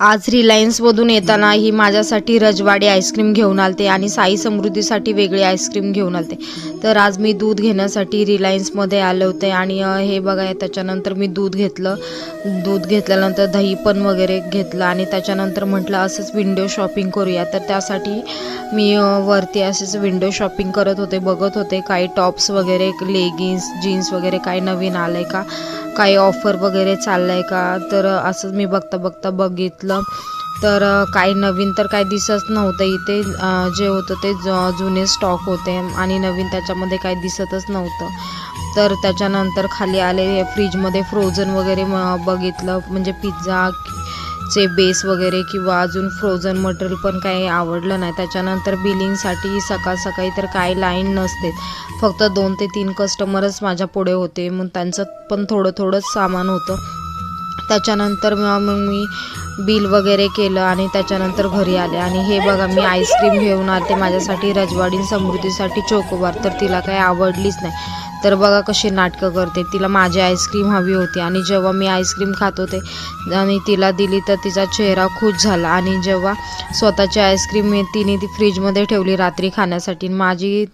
आज रिलायन्समधून येताना ही माझ्यासाठी रजवाडी आईस्क्रीम घेऊन आलते आणि साई समृद्धीसाठी वेगळी आईस्क्रीम घेऊन आलते. तर आज मी दूध घेण्यासाठी रिलायन्समध्ये आले होते आणि हे बघा त्याच्यानंतर मी दूध घेतलं. दूध घेतल्यानंतर दही पण वगैरे घेतलं आणि त्याच्यानंतर म्हटलं असंच विंडो शॉपिंग करूया. तर त्यासाठी मी वरती असेच विंडो शॉपिंग करत होते बघत होते. काही टॉप्स वगैरे लेगिन्स जीन्स वगैरे काही नवीन आलं आहे का? काही ऑफर वगैरे चाललं आहे का? तर असंच मी बघता बघता बघितलं. तर काही नवीन तर काही दिसत नव्हतं इथे. जे होतं ते ज- जुने स्टॉक होते आणि नवीन त्याच्यामध्ये काही दिसतच नव्हतं. तर त्याच्यानंतर खाली आले फ्रीजमध्ये फ्रोझन वगैरे म- बघितलं. म्हणजे पिझ्झा चे बेस वगैरे किंवा अजून फ्रोझन मटेरियल पण काही आवडलं नाही. त्याच्यानंतर बिलिंगसाठी सकाळ सकाळी तर काही लाईन नसते. फक्त दोन ते तीन कस्टमरच माझ्या पुढे होते. मग त्यांचं पण थोडं थोडंच सामान होतं. त्याच्यानंतर मग मी बिल वगैरे केलं आणि त्याच्यानंतर घरी आले. आणि हे बघा मी आईस्क्रीम घेऊन आले. माझ्यासाठी रजवाडी समृद्धीसाठी चोकोबार तर तिला काही आवडलीच नाही. तर बघा कशी नाटकं करते. तिला माझी आईस्क्रीम हवी होती आणि जेव्हा मी आईस्क्रीम खात होते आणि तिला दिली तर तिचा चेहरा खुश झाला. आणि जेव्हा स्वतःची आईस्क्रीम मी तिने ती फ्रीजमध्ये ठेवली रात्री खाण्यासाठी माझी